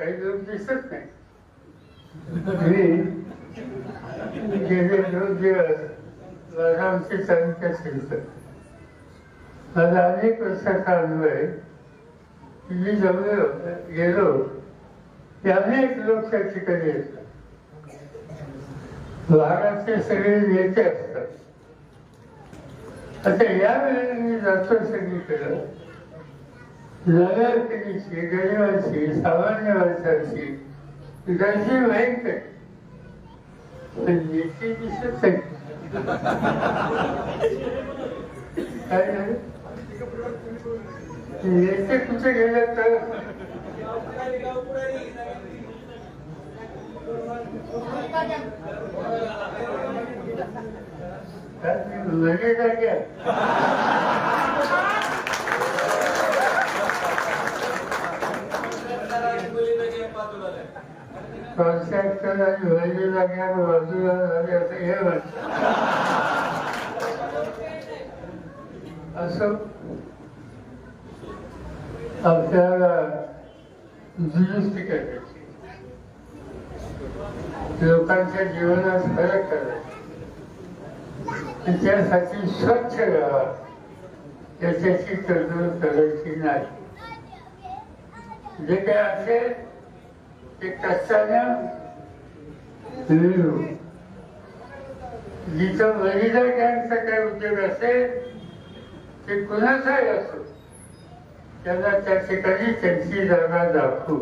काही लोक दिसत नाही. गेले दोन दिवस बारामती तालुक्यात फिरतो माझा अनेक वर्षाचा अनुभव आहे की मी जवळ गेलो ते अनेक लोक त्या ठिकाणी येतात. भागाचे सगळे नेते असतात. आता यावेळेला मी जातो सगळीकडं. नव्या पिढीची गरिबांची सामान्य माणसांची गर्दी आहे. पण नेते दिसत नाही. काय झालं? नेते कुठे गेले तर? लगे जागे कॉन्ट्रॅक्टर आणि व्हॅल्यू लागल्या बाजूला झाले असं हे म्हणत असं आपल्याला दुरुस्ती करायची लोकांच्या जीवनात फरक करायचा. त्यासाठी स्वच्छ राहा याच्याची तरतूद करायची नाही. जे काय असेल ते कष्टानं मिळू जिथं महिला गँगचा काय उद्योग असेल ते कुणाचाही असो त्यांना त्या ठिकाणी त्यांची जागा दाखवू.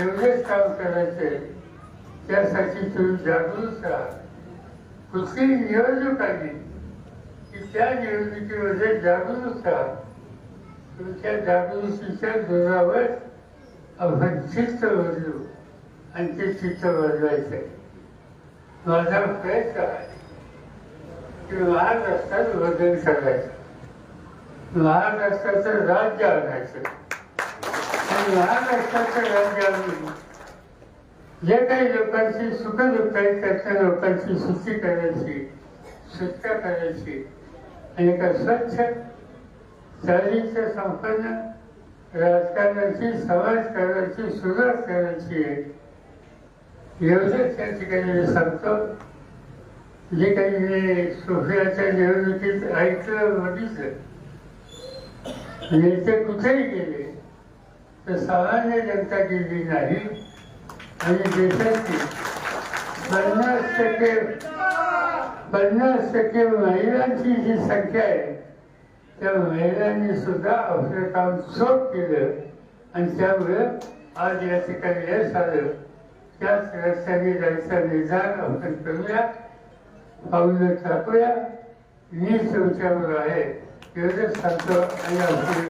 एवढेच काम करायचे त्यासाठी तुम्ही जागरूक राहा. कुठली निवडणूक आली की त्या निवडणुकीमध्ये जागरूक राहा. तुमच्या जागृतीच्या जोरावर आपण चित्त बदलू आणि ते चित्त बदलायचं माझा प्रयत्न आहे की महाराष्ट्रात बदल करायचा. महाराष्ट्राचं राज्य आणायचं आणि महाराष्ट्राचं राज्य आणून जे काही लोकांची सुख दुःख आहेत त्याच्या लोकांची सुखी करायची सुटका करायची आणि एका स्वच्छ चालीच्या संपन्न राजकारणाची समाजकारणाची सुरुवात करायची आहे एवढंच त्या ठिकाणी मी सांगतो. जे काही मी सोफियाच्या निवडणुकीत ऐकलं बघितलं. नेते कुठेही गेले तर सामान्य जनता गेली नाही. आणि देशाची पन्नास टक्के पन्नास टक्के महिलांची जी संख्या आहे त्या महिलांनी सुद्धा आपलं काम चोख केलं आणि त्यामुळे आज या ठिकाणी यश आलं त्याच रस्त्याने जायचा निदान औषध करूया पावलं टाकूया. मी तुमच्यावर आहे. एवढंच सांगतो आणि